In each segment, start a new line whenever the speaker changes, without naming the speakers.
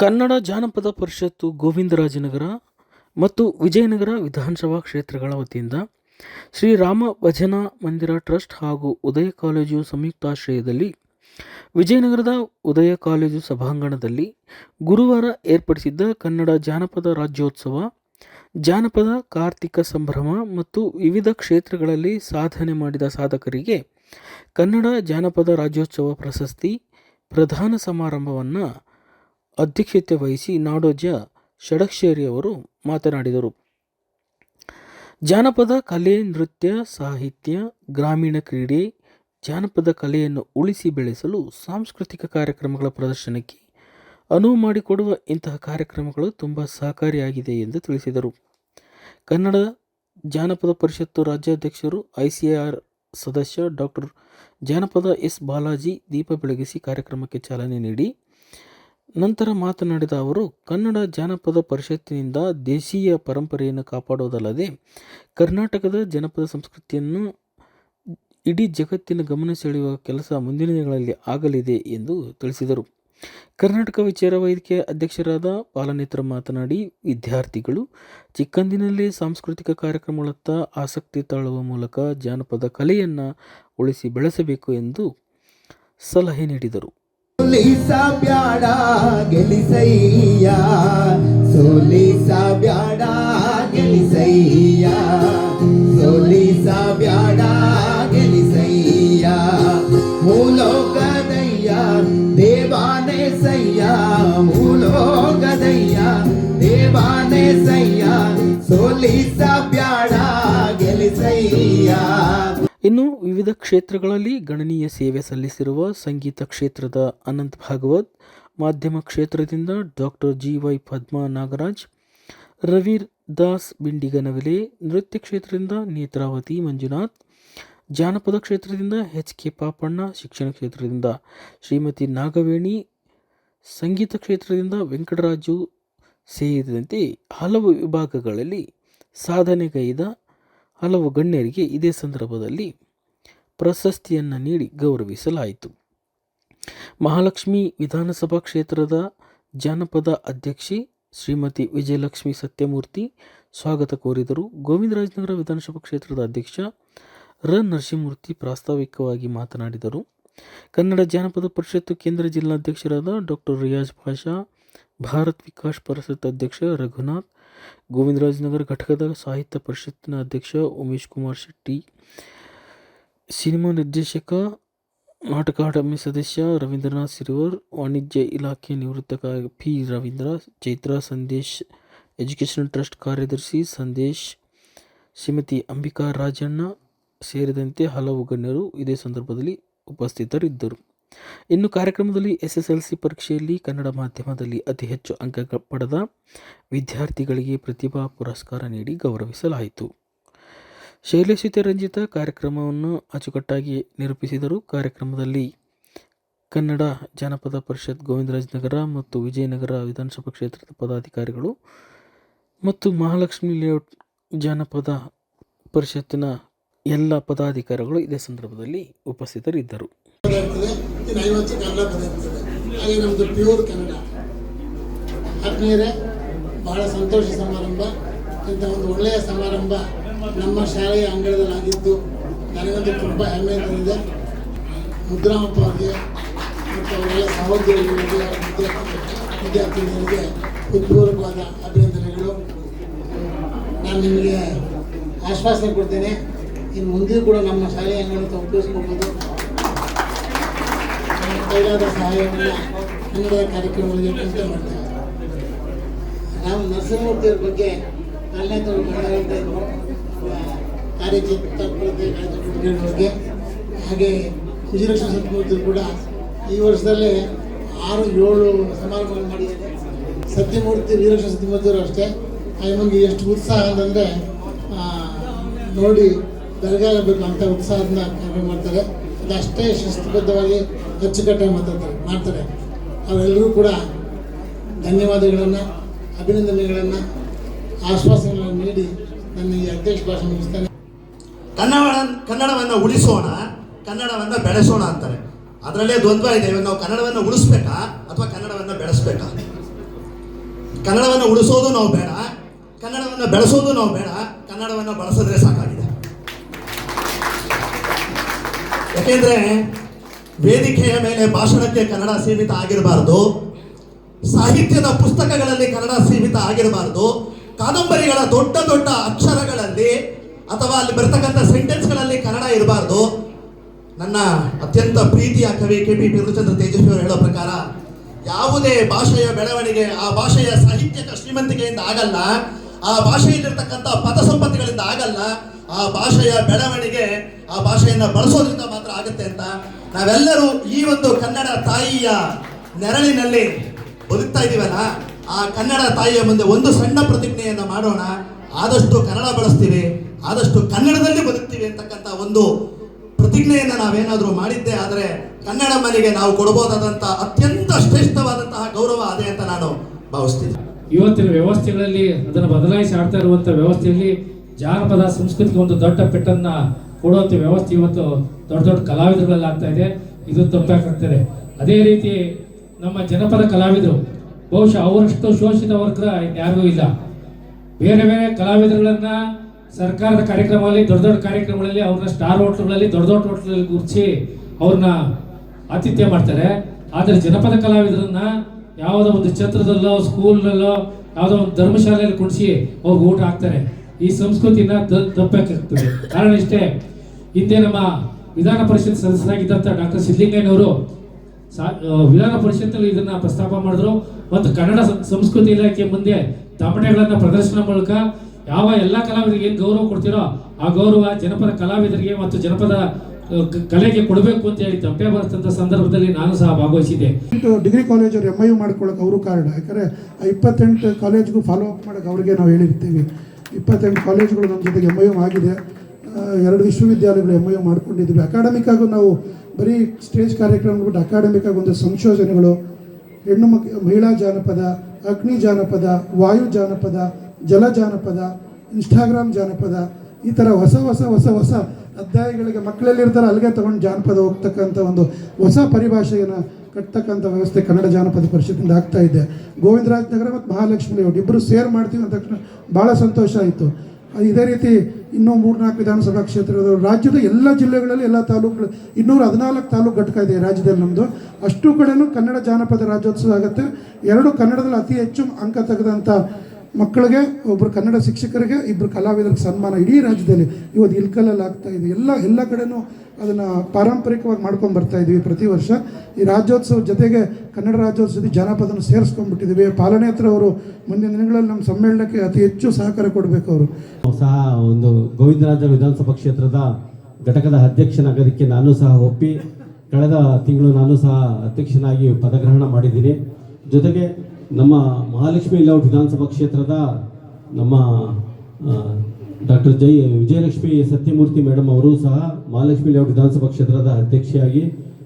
ಕನ್ನಡ ಜಾನಪದ ಪರಿಷತ್ತು ಗೋವಿಂದರಾಜನಗರ ಮತ್ತು ವಿಜಯನಗರ ವಿಧಾನಸಭಾ ಕ್ಷೇತ್ರಗಳ ವತಿಯಿಂದ ಶ್ರೀರಾಮ ಭಜನಾ ಮಂದಿರ ಟ್ರಸ್ಟ್ ಹಾಗೂ ಉದಯ ಕಾಲೇಜು ಸಂಯುಕ್ತಾಶ್ರಯದಲ್ಲಿ ವಿಜಯನಗರದ ಉದಯ ಕಾಲೇಜು ಸಭಾಂಗಣದಲ್ಲಿ ಗುರುವಾರ ಏರ್ಪಡಿಸಿದ್ದ ಕನ್ನಡ ಜಾನಪದ ರಾಜ್ಯೋತ್ಸವ, ಜಾನಪದ ಕಾರ್ತಿಕ ಸಂಭ್ರಮ ಮತ್ತು ವಿವಿಧ ಕ್ಷೇತ್ರಗಳಲ್ಲಿ ಸಾಧನೆ ಮಾಡಿದ ಸಾಧಕರಿಗೆ ಕನ್ನಡ ಜಾನಪದ ರಾಜ್ಯೋತ್ಸವ ಪ್ರಶಸ್ತಿ, ಪ್ರಧಾನ ಸಮಾರಂಭವನ್ನು ಅಧ್ಯಕ್ಷತೆ ವಹಿಸಿ ನಾಡೋಜ ಷಡಕ್ಷೇರಿಯವರು ಮಾತನಾಡಿದರು. ಜಾನಪದ ಕಲೆ, ನೃತ್ಯ, ಸಾಹಿತ್ಯ, ಗ್ರಾಮೀಣ ಕ್ರೀಡೆ, ಜಾನಪದ ಕಲೆಯನ್ನು ಉಳಿಸಿ ಬೆಳೆಸಲು ಸಾಂಸ್ಕೃತಿಕ ಕಾರ್ಯಕ್ರಮಗಳ ಪ್ರದರ್ಶನಕ್ಕೆ ಅನುವು ಮಾಡಿಕೊಡುವ ಇಂತಹ ಕಾರ್ಯಕ್ರಮಗಳು ತುಂಬ ಸಹಕಾರಿಯಾಗಿದೆ ಎಂದು ತಿಳಿಸಿದರು. ಕನ್ನಡ ಜಾನಪದ ಪರಿಷತ್ತು ರಾಜ್ಯಾಧ್ಯಕ್ಷರು, ಐಸಿಆರ್ ಸದಸ್ಯ ಡಾಕ್ಟರ್ ಜಾನಪದ ಎಸ್ ಬಾಲಾಜಿ ದೀಪ ಬೆಳಗಿಸಿ ಕಾರ್ಯಕ್ರಮಕ್ಕೆ ಚಾಲನೆ ನೀಡಿ ನಂತರ ಮಾತನಾಡಿದ ಅವರು, ಕನ್ನಡ ಜಾನಪದ ಪರಿಷತ್ತಿನಿಂದ ದೇಶೀಯ ಪರಂಪರೆಯನ್ನು ಕಾಪಾಡುವುದಲ್ಲದೆ ಕರ್ನಾಟಕದ ಜನಪದ ಸಂಸ್ಕೃತಿಯನ್ನು ಇಡೀ ಜಗತ್ತಿನ ಗಮನ ಸೆಳೆಯುವ ಕೆಲಸ ಮುಂದಿನ ದಿನಗಳಲ್ಲಿ ಆಗಲಿದೆ ಎಂದು ತಿಳಿಸಿದರು. ಕರ್ನಾಟಕ ವಿಚಾರ ವೇದಿಕೆ ಅಧ್ಯಕ್ಷರಾದ ಪಾಲನೇತ್ರ ಮಾತನಾಡಿ, ವಿದ್ಯಾರ್ಥಿಗಳು ಚಿಕ್ಕಂದಿನಲ್ಲೇ ಸಾಂಸ್ಕೃತಿಕ ಕಾರ್ಯಕ್ರಮಗಳತ್ತ ಆಸಕ್ತಿ ತಾಳುವ ಮೂಲಕ ಜಾನಪದ ಕಲೆಯನ್ನು ಉಳಿಸಿ ಬೆಳೆಸಬೇಕು ಎಂದು ಸಲಹೆ ನೀಡಿದರು.
ಸೋಲಿಸ ಬ್ಯಾಡ ಗೆಲಿಸಯ್ಯ ಸೋಲಿಸ ಬ್ಯಾಡ ಗೆಲಿಸಯ್ಯ ಸೋಲಿಸ
ವಿವಿಧ ಕ್ಷೇತ್ರಗಳಲ್ಲಿ ಗಣನೀಯ ಸೇವೆ ಸಲ್ಲಿಸಿರುವ ಸಂಗೀತ ಕ್ಷೇತ್ರದ ಅನಂತ್ ಭಾಗವತ್, ಮಾಧ್ಯಮ ಕ್ಷೇತ್ರದಿಂದ doctor G Y Padma Nagaraj Ravir Das Bindiganavile, ನೃತ್ಯ ಕ್ಷೇತ್ರದಿಂದ ನೇತ್ರಾವತಿ ಮಂಜುನಾಥ್, ಜಾನಪದ ಕ್ಷೇತ್ರದಿಂದ ಎಚ್ ಕೆ ಪಾಪಣ್ಣ, ಶಿಕ್ಷಣ ಕ್ಷೇತ್ರದಿಂದ ಶ್ರೀಮತಿ ನಾಗವೇಣಿ, ಸಂಗೀತ ಕ್ಷೇತ್ರದಿಂದ ವೆಂಕಟರಾಜು ಸೇರಿದಂತೆ ಹಲವು ವಿಭಾಗಗಳಲ್ಲಿ ಸಾಧನೆಗೈದ ಹಲವು ಗಣ್ಯರಿಗೆ ಇದೇ ಸಂದರ್ಭದಲ್ಲಿ ಪ್ರಶಸ್ತಿಯನ್ನು ನೀಡಿ ಗೌರವಿಸಲಾಯಿತು. ಮಹಾಲಕ್ಷ್ಮಿ ವಿಧಾನಸಭಾ ಕ್ಷೇತ್ರದ ಜಾನಪದ ಅಧ್ಯಕ್ಷೆ ಶ್ರೀಮತಿ ವಿಜಯಲಕ್ಷ್ಮಿ ಸತ್ಯಮೂರ್ತಿ ಸ್ವಾಗತ ಕೋರಿದರು. ಗೋವಿಂದರಾಜನಗರ ವಿಧಾನಸಭಾ ಕ್ಷೇತ್ರದ ಅಧ್ಯಕ್ಷ ರ. ನರಸಿಂಹಮೂರ್ತಿ ಪ್ರಾಸ್ತಾವಿಕವಾಗಿ ಮಾತನಾಡಿದರು. ಕನ್ನಡ ಜಾನಪದ ಪರಿಷತ್ತು ಕೇಂದ್ರ ಜಿಲ್ಲಾಧ್ಯಕ್ಷರಾದ ಡಾಕ್ಟರ್ ರಿಯಾಜ್ ಪಾಷಾ ಭಾರತ್ ವಿಕಾಸ್ ಪರಿಷತ್ ಅಧ್ಯಕ್ಷ ರಘುನಾಥ್, ಗೋವಿಂದರಾಜನಗರ ಘಟಕದ ಸಾಹಿತ್ಯ ಪರಿಷತ್ತಿನ ಅಧ್ಯಕ್ಷ ಉಮೇಶ್ ಕುಮಾರ್ ಶೆಟ್ಟಿ ಸಿನಿಮಾ ನಿರ್ದೇಶಕ ನಾಟಕ ಅಕಾಡೆಮಿ ಸದಸ್ಯ ರವೀಂದ್ರನಾಥ್ ಸಿರಿವರ್, ವಾಣಿಜ್ಯ ಇಲಾಖೆ ನಿವೃತ್ತ P Ravindra, Chaitra Sandesh education trust ಕಾರ್ಯದರ್ಶಿ ಸಂದೇಶ್, ಶ್ರೀಮತಿ ಅಂಬಿಕಾ ರಾಜಣ್ಣ ಸೇರಿದಂತೆ ಹಲವು ಗಣ್ಯರು ಇದೇ ಸಂದರ್ಭದಲ್ಲಿ ಉಪಸ್ಥಿತರಿದ್ದರು. ಇನ್ನು ಕಾರ್ಯಕ್ರಮದಲ್ಲಿ ಎಸ್ ಎಸ್ ಎಲ್ ಸಿ ಪರೀಕ್ಷೆಯಲ್ಲಿ ಕನ್ನಡ ಮಾಧ್ಯಮದಲ್ಲಿ ಅತಿ ಹೆಚ್ಚು ಅಂಕ ಪಡೆದ ವಿದ್ಯಾರ್ಥಿಗಳಿಗೆ ಪ್ರತಿಭಾ ಪುರಸ್ಕಾರ ನೀಡಿ ಗೌರವಿಸಲಾಯಿತು. ಶೈಲೇಶಿತ ರಂಜಿತ ಕಾರ್ಯಕ್ರಮವನ್ನು ಅಚ್ಚುಕಟ್ಟಾಗಿ ನಿರೂಪಿಸಿದರು ಕಾರ್ಯಕ್ರಮದಲ್ಲಿ ಕನ್ನಡ ಜಾನಪದ ಪರಿಷತ್ ಗೋವಿಂದರಾಜನಗರ ಮತ್ತು ವಿಜಯನಗರ ವಿಧಾನಸಭಾ ಕ್ಷೇತ್ರದ ಪದಾಧಿಕಾರಿಗಳು ಮತ್ತು ಮಹಾಲಕ್ಷ್ಮಿ ಲೇಔಟ್ ಜಾನಪದ ಪರಿಷತ್ತಿನ ಎಲ್ಲ ಪದಾಧಿಕಾರಿಗಳು ಇದೇ ಸಂದರ್ಭದಲ್ಲಿ ಉಪಸ್ಥಿತರಿದ್ದರು
ಬಹಳ ಸಂತೋಷ ಸಮಾರಂಭ ಇಂಥ ಒಂದು ಒಳ್ಳೆಯ ಸಮಾರಂಭ ನಮ್ಮ ಶಾಲೆಯ ಅಂಗಳದಲ್ಲಾಗಿದ್ದು ನನಗಂತೂ ತುಂಬ ಹೆಮ್ಮೆ ತಂದಿದೆ. ಮುದ್ರಾಮಪ್ಪ ಅವರಿಗೆ ಮತ್ತು ಅವರೆಲ್ಲ ಸಹೋದ್ಯೋಗಿಗಳಿಗೆ ವಿದ್ಯಾರ್ಥಿಗಳಿಗೆ ಹೃತ್ಪೂರ್ವಕವಾದ ಅಭಿನಂದನೆಗಳು. ನಾನು ನಿಮಗೆ ಆಶ್ವಾಸನೆ ಕೊಡ್ತೇನೆ. ಇನ್ನು ಮುಂದೆಯೂ ಕೂಡ ನಮ್ಮ ಶಾಲೆಯ ಅಂಗಳಕ್ಕೆ ಉಪಯೋಗಿಸ್ಕೋಬೋದು ನಮ್ಮ ಕೈಲಾದ ಸಹಾಯವನ್ನು ಕನ್ನಡ ಕಾರ್ಯಕ್ರಮಗಳಿಗೆ ಚಿಂತೆ ಮಾಡ್ತೇವೆ ನಾವು ನರಸಿಂಹಮೂರ್ತಿಯವ್ರ ಬಗ್ಗೆ ನಾಲ್ನೇ ತವರು ಮಾತಾಡ್ತಾ ಇದ್ರು ಕಾರ್ಯಚಟುವಟಿಕೆಗಳ ಬಗ್ಗೆ ಹಾಗೆ ವಿಜಯಲಕ್ಷ್ಮಿ ಸತ್ಯಮೂರ್ತಿ ಕೂಡ ಈ ವರ್ಷದಲ್ಲೇ ಆರು ಏಳು ಸಮಾರಂಭಗಳು ಮಾಡಿದ್ದಾರೆ. ಸತ್ಯಮೂರ್ತಿ ವೀರಲಕ್ಷ್ಮಿ ಸತ್ಯಮೂರ್ತಿಯವರು ಅಷ್ಟೇ. ನಮಗೆ ಎಷ್ಟು ಉತ್ಸಾಹ ಅಂತಂದರೆ ನೋಡಿ ಬರಗಾಲ ಬೇಕು ಅಂತ ಉತ್ಸಾಹದಿಂದ ಕಾರ್ಯಕ್ರಮ ಮಾಡ್ತಾರೆ. ಅದು ಅಷ್ಟೇ ಶಿಸ್ತುಬದ್ಧವಾಗಿ ಅಚ್ಚುಕಟ್ಟಾಗಿ ಮಾತಾಡ್ತಾರೆ, ಮಾಡ್ತಾರೆ. ಅವರೆಲ್ಲರೂ ಕೂಡ ಧನ್ಯವಾದಗಳನ್ನು, ಅಭಿನಂದನೆಗಳನ್ನು, ಆಶ್ವಾಸನೆಗಳನ್ನು ನೀಡಿ ನನ್ನ ಈ ಅಧ್ಯಕ್ಷ ಭಾಷಣ ಮುಗಿಸ್ತಾನೆ
ಕನ್ನಡ ಕನ್ನಡವನ್ನು ಉಳಿಸೋಣ, ಕನ್ನಡವನ್ನು ಬೆಳೆಸೋಣ ಅಂತಾರೆ. ಅದರಲ್ಲೇ ದ್ವಂದ್ವ ಇದೆ. ನಾವು ಕನ್ನಡವನ್ನು ಉಳಿಸ್ಬೇಕಾ ಅಥವಾ ಕನ್ನಡವನ್ನು ಬೆಳೆಸ್ಬೇಕಾ? ಕನ್ನಡವನ್ನು ಉಳಿಸೋದು ನಾವು ಬೇಡ. ಕನ್ನಡವನ್ನು ಬೆಳೆಸೋದು ನಾವು ಬೇಡ. ಕನ್ನಡವನ್ನು ಬಳಸಿದ್ರೆ ಸಾಕಾಗಿದೆ. ಯಾಕೆಂದ್ರೆ ವೇದಿಕೆಯ ಮೇಲೆ ಭಾಷಣಕ್ಕೆ ಕನ್ನಡ ಸೀಮಿತ ಆಗಿರಬಾರ್ದು. ಸಾಹಿತ್ಯದ ಪುಸ್ತಕಗಳಲ್ಲಿ ಕನ್ನಡ ಸೀಮಿತ ಆಗಿರಬಾರ್ದು. ಕಾದಂಬರಿಗಳ ದೊಡ್ಡ ದೊಡ್ಡ ಅಕ್ಷರಗಳಲ್ಲಿ ಅಥವಾ ಅಲ್ಲಿ ಬರ್ತಕ್ಕಂಥ ಸೆಂಟೆನ್ಸ್ಗಳಲ್ಲಿ ಕನ್ನಡ ಇರಬಾರ್ದು. ನನ್ನ ಅತ್ಯಂತ ಪ್ರೀತಿಯ ಕವಿ ಕೆ ಪಿ ಬಿರುಚಂದ್ರ ತೇಜಸ್ವಿ ಅವರು ಹೇಳೋ ಪ್ರಕಾರ, ಯಾವುದೇ ಭಾಷೆಯ ಬೆಳವಣಿಗೆ, ಆ ಭಾಷೆಯ ಸಾಹಿತ್ಯಕ ಶ್ರೀಮಂತಿಕೆಯಿಂದ ಆಗಲ್ಲ, ಆ ಭಾಷೆಯಲ್ಲಿರ್ತಕ್ಕಂಥ ಪದ ಸಂಪತ್ತಿಗಳಿಂದ ಆಗಲ್ಲ, ಆ ಭಾಷೆಯ ಬೆಳವಣಿಗೆ, ಆ ಭಾಷೆಯನ್ನು ಬಳಸೋದ್ರಿಂದ ಮಾತ್ರ ಆಗುತ್ತೆ ಅಂತ ನಾವೆಲ್ಲರೂ ಈ ಒಂದು ಕನ್ನಡ ತಾಯಿಯ ನೆರಳಿನಲ್ಲಿ ಬದುಕ್ತಾ ಇದ್ದೀವಲ್ಲ, ಆ ಕನ್ನಡ ತಾಯಿಯ ಮುಂದೆ ಒಂದು ಸಣ್ಣ ಪ್ರತಿಜ್ಞೆಯನ್ನು ಮಾಡೋಣ. ಆದಷ್ಟು ಕನ್ನಡ ಬಳಸ್ತೀವಿ. ಆದಷ್ಟು ಕನ್ನಡದಲ್ಲಿ ಬದುಕ್ತೀವಿ ಅಂತಕ್ಕಂಥ ಒಂದು ಪ್ರತಿಜ್ಞೆಯನ್ನು ನಾವೇನಾದರೂ ಮಾಡಿದ್ದೆ ಆದರೆ ಕನ್ನಡ ಮನೆಗೆ ನಾವು ಕೊಡಬಹುದಾದಂಥ ಅತ್ಯಂತ ಶ್ರೇಷ್ಠವಾದಂತಹ ಗೌರವ ಅದೇ ಅಂತ ನಾನು ಭಾವಿಸ್ತೀನಿ.
ಇವತ್ತಿನ ವ್ಯವಸ್ಥೆಗಳಲ್ಲಿ ಅದನ್ನು ಬದಲಾಯಿಸಿ ಆಡ್ತಾ ಇರುವಂಥ ವ್ಯವಸ್ಥೆಯಲ್ಲಿ ಜಾನಪದ ಸಂಸ್ಕೃತಿಗೆ ಒಂದು ದೊಡ್ಡ ಪೆಟ್ಟನ್ನ ಕೊಡುವಂಥ ವ್ಯವಸ್ಥೆ ಇವತ್ತು ದೊಡ್ಡ ದೊಡ್ಡ ಕಲಾವಿದರುಗಳಲ್ಲಿ ಆಗ್ತಾ ಇದೆ. ಇದು ತಪ್ಪಾಗ್ತದೆ ಅದೇ ರೀತಿ ನಮ್ಮ ಜನಪದ ಕಲಾವಿದರು, ಬಹುಶಃ ಅವರಷ್ಟು ಶೋಷಿತ ವರ್ಗ ಯಾರಿಗೂ ಇಲ್ಲ. ಬೇರೆ ಬೇರೆ ಕಲಾವಿದರುಗಳನ್ನ ಸರ್ಕಾರದ ಕಾರ್ಯಕ್ರಮಗಳಲ್ಲಿ, ದೊಡ್ಡ ದೊಡ್ಡ ಕಾರ್ಯಕ್ರಮಗಳಲ್ಲಿ, ಅವ್ರನ್ನ ಸ್ಟಾರ್ ಹೋಟ್ಲುಗಳಲ್ಲಿ, ದೊಡ್ಡ ದೊಡ್ಡ ಹೋಟ್ಲಲ್ಲಿ ಕೂರಿಸಿ ಅವ್ರನ್ನ ಆತಿಥ್ಯ ಮಾಡ್ತಾರೆ. ಆದರೆ ಜನಪದ ಕಲಾವಿದರನ್ನ ಯಾವುದೋ ಒಂದು ಛತ್ರದಲ್ಲೋ ಸ್ಕೂಲ್ನಲ್ಲೋ ಯಾವುದೋ ಒಂದು ಧರ್ಮಶಾಲೆಯಲ್ಲಿ ಕುಡಿಸಿ ಅವ್ರಿಗೆ ಊಟ ಹಾಕ್ತಾರೆ. ಈ ಸಂಸ್ಕೃತಿನ ತಪ್ಪಾಗ್ತದೆ ಕಾರಣ ಇಷ್ಟೇ, ಹಿಂದೆ ನಮ್ಮ ವಿಧಾನ ಪರಿಷತ್ ಸದಸ್ಯರಾಗಿದ್ದಂಥ ಡಾಕ್ಟರ್ ಸಿದ್ದಲಿಂಗಯ್ಯನವರು ಸಾ- ವಿಧಾನ ಪರಿಷತ್ತಲ್ಲಿ ಇದನ್ನು ಪ್ರಸ್ತಾಪ ಮಾಡಿದ್ರು. ಮತ್ತು ಕನ್ನಡ ಸಂಸ್ಕೃತಿ ಇಲಾಖೆ ಮುಂದೆ ತಮಟೆಗಳನ್ನು ಪ್ರದರ್ಶನ ಮೂಲಕ ಯಾವ ಎಲ್ಲ ಕಲಾವಿದರಿಗೆ ಏನು ಗೌರವ ಕೊಡ್ತೀರೋ ಆ ಗೌರವ ಜನಪದ ಕಲಾವಿದರಿಗೆ ಮತ್ತು ಜನಪದ ಕಲೆಗೆ ಕೊಡಬೇಕು ಅಂತ ಹೇಳಿ ತಪ್ಪೆ ಬರ್ತಂತ ಸಂದರ್ಭದಲ್ಲಿ ನಾನು ಸಹ ಭಾಗವಹಿಸಿದ್ದೆ.
ಡಿಗ್ರಿ ಕಾಲೇಜವ್ರು ಎಂ ಐ ಯು ಮಾಡ್ಕೊಳ್ಳೋಕೆ ಅವರು ಕಾರಣ. ಯಾಕಂದ್ರೆ ಆ ಇಪ್ಪತ್ತೆಂಟು ಕಾಲೇಜ್ಗೂ ಫಾಲೋ ಅಪ್ ಮಾಡೋಕೆ ಅವ್ರಿಗೆ ನಾವು ಹೇಳಿರ್ತೀವಿ. ಇಪ್ಪತ್ತೆಂಟು ಕಾಲೇಜ್ಗಳು ನಮ್ಮ ಜೊತೆಗೆ ಎಂ ಐ ಯು ಆಗಿದೆ. ಎರಡು ವಿಶ್ವವಿದ್ಯಾಲಯಗಳು ಎಂ ಐ ಯು ಮಾಡ್ಕೊಂಡಿದ್ದೀವಿ. ಅಕಾಡೆಮಿಕ್ ಆಗು ನಾವು ಬರೀ ಸ್ಟೇಜ್ ಕಾರ್ಯಕ್ರಮ ಬಿಟ್ಟು ಅಕಾಡೆಮಿಕ್ ಆಗಿ ಒಂದು ಸಂಶೋಧನೆಗಳು. ಹೆಣ್ಣು ಮಕ್, ಮಹಿಳಾ ಜಾನಪದ, ಅಗ್ನಿ ಜಾನಪದ, ವಾಯು ಜಾನಪದ ಜಲ ಜಾನಪದ, ಇನ್ಸ್ಟಾಗ್ರಾಮ್ ಜಾನಪದ, ಈ ಥರ ಹೊಸ ಹೊಸ ಹೊಸ ಹೊಸ ಅಧ್ಯಾಯಗಳಿಗೆ ಮಕ್ಕಳಲ್ಲಿ ಇರ್ತಾರೆ ಅಲ್ಲಿಗೆ ತಗೊಂಡು ಜಾನಪದ ಹೋಗ್ತಕ್ಕಂಥ ಒಂದು ಹೊಸ ಪರಿಭಾಷೆಯನ್ನು ಕಟ್ತಕ್ಕಂಥ ವ್ಯವಸ್ಥೆ ಕನ್ನಡ ಜಾನಪದ ಪರಿಷತ್ತಿಂದ ಆಗ್ತಾ ಇದೆ. ಗೋವಿಂದರಾಜ್ ನಗರ ಮತ್ತು ಮಹಾಲಕ್ಷ್ಮಿ ಅವ್ರು ಇಬ್ಬರು ಸೇರ್ ಮಾಡ್ತೀವಿ ಅಂದ ತಕ್ಷಣ ಭಾಳ ಸಂತೋಷ ಆಯಿತು. ಇದೇ ರೀತಿ ಇನ್ನೂ ಮೂರ್ನಾಲ್ಕು ವಿಧಾನಸಭಾ ಕ್ಷೇತ್ರದ ರಾಜ್ಯದ ಎಲ್ಲ ಜಿಲ್ಲೆಗಳಲ್ಲಿ ಎಲ್ಲ ತಾಲೂಕುಗಳು, ಇನ್ನೂರ ಹದಿನಾಲ್ಕು ತಾಲೂಕು ಘಟಕ ಇದೆ ರಾಜ್ಯದಲ್ಲಿ ನಮ್ಮದು ಅಷ್ಟು ಕಡೆಯೂ ಕನ್ನಡ ಜಾನಪದ ರಾಜ್ಯೋತ್ಸವ ಆಗುತ್ತೆ. ಎರಡು ಕನ್ನಡದಲ್ಲಿ ಅತಿ ಹೆಚ್ಚು ಅಂಕ ತೆಗೆದಂಥ ಮಕ್ಕಳಿಗೆ ಒಬ್ಬರು ಕನ್ನಡ ಶಿಕ್ಷಕರಿಗೆ ಇಬ್ಬರು ಕಲಾವಿದರಿಗೆ ಸನ್ಮಾನ ಇಡೀ ರಾಜ್ಯದಲ್ಲಿ. ಇವತ್ತು ಇಲ್ಕಲಲ್ಲಿ ಆಗ್ತಾ ಇದೆ. ಎಲ್ಲ ಎಲ್ಲ ಕಡೆನೂ ಅದನ್ನು ಪಾರಂಪರಿಕವಾಗಿ ಮಾಡ್ಕೊಂಡು ಬರ್ತಾ ಇದ್ದೀವಿ ಪ್ರತಿ ವರ್ಷ. ಈ ರಾಜ್ಯೋತ್ಸವ ಜೊತೆಗೆ ಕನ್ನಡ ರಾಜ್ಯೋತ್ಸವದ ಜಾನಪದನ ಸೇರಿಸ್ಕೊಂಡ್ಬಿಟ್ಟಿದ್ದೀವಿ ಪಾಲನೆ ಹತ್ರ ಅವರು ಮುಂದಿನ ದಿನಗಳಲ್ಲಿ ನಮ್ಮ ಸಮ್ಮೇಳನಕ್ಕೆ ಅತಿ ಹೆಚ್ಚು ಸಹಕಾರ ಕೊಡಬೇಕು ಅವರು.
ಸಹ ಒಂದು ಗೋವಿಂದರಾಜ ವಿಧಾನಸಭಾ ಕ್ಷೇತ್ರದ ಘಟಕದ ಅಧ್ಯಕ್ಷನಾಗೋದಕ್ಕೆ ನಾನು ಸಹ ಒಪ್ಪಿ, ಕಳೆದ ತಿಂಗಳು ನಾನು ಸಹ ಅಧ್ಯಕ್ಷನಾಗಿ ಪದಗ್ರಹಣ ಮಾಡಿದ್ದೀನಿ. ಜೊತೆಗೆ ನಮ್ಮ ಮಹಾಲಕ್ಷ್ಮಿ ಲೇಔಟ್ ವಿಧಾನಸಭಾ ಕ್ಷೇತ್ರದ ನಮ್ಮ ಡಾಕ್ಟರ್ ಜೈ, ವಿಜಯಲಕ್ಷ್ಮಿ ಸತ್ಯಮೂರ್ತಿ ಮೇಡಮ್ ಅವರು ಸಹ ಮಹಾಲಕ್ಷ್ಮಿ ಲೇಔಟ್ ವಿಧಾನಸಭಾ ಕ್ಷೇತ್ರದ ಅಧ್ಯಕ್ಷೆಯಾಗಿ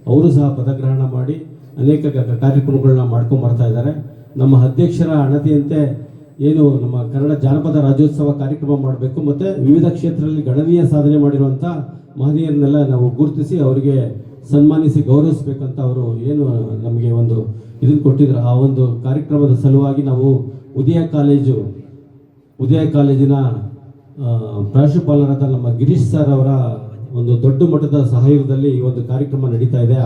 ಅವರು ಸಹ ಪದಗ್ರಹಣ ಮಾಡಿ ಅನೇಕ ಕಾರ್ಯಕ್ರಮಗಳನ್ನ ಮಾಡ್ಕೊಂಡು ಬರ್ತಾ ಇದ್ದಾರೆ. ನಮ್ಮ ಅಧ್ಯಕ್ಷರ ಅಣತಿಯಂತೆ ಏನು ನಮ್ಮ ಕನ್ನಡ ಜಾನಪದ ರಾಜ್ಯೋತ್ಸವ ಕಾರ್ಯಕ್ರಮ ಮಾಡಬೇಕು ಮತ್ತು ವಿವಿಧ ಕ್ಷೇತ್ರದಲ್ಲಿ ಗಣನೀಯ ಸಾಧನೆ ಮಾಡಿರುವಂಥ ಮಹನೀಯರನ್ನೆಲ್ಲ ನಾವು ಗುರುತಿಸಿ ಅವರಿಗೆ ಸನ್ಮಾನಿಸಿ ಗೌರವಿಸಬೇಕಂತ ಅವರು ಏನು ನಮಗೆ ಒಂದು ಇದನ್ನು ಕೊಟ್ಟಿದ್ರು. ಆ ಒಂದು ಕಾರ್ಯಕ್ರಮದ ಸಲುವಾಗಿ ನಾವು ಉದಯ ಕಾಲೇಜು, ಉದಯ ಕಾಲೇಜಿನ ಪ್ರಾಂಶುಪಾಲರಾದ ನಮ್ಮ ಗಿರೀಶ್ ಸರ್ ಅವರ ಒಂದು ದೊಡ್ಡ ಮಟ್ಟದ ಸಹಯೋಗದಲ್ಲಿ ಈ ಒಂದು ಕಾರ್ಯಕ್ರಮ ನಡೀತಾ ಇದೆ.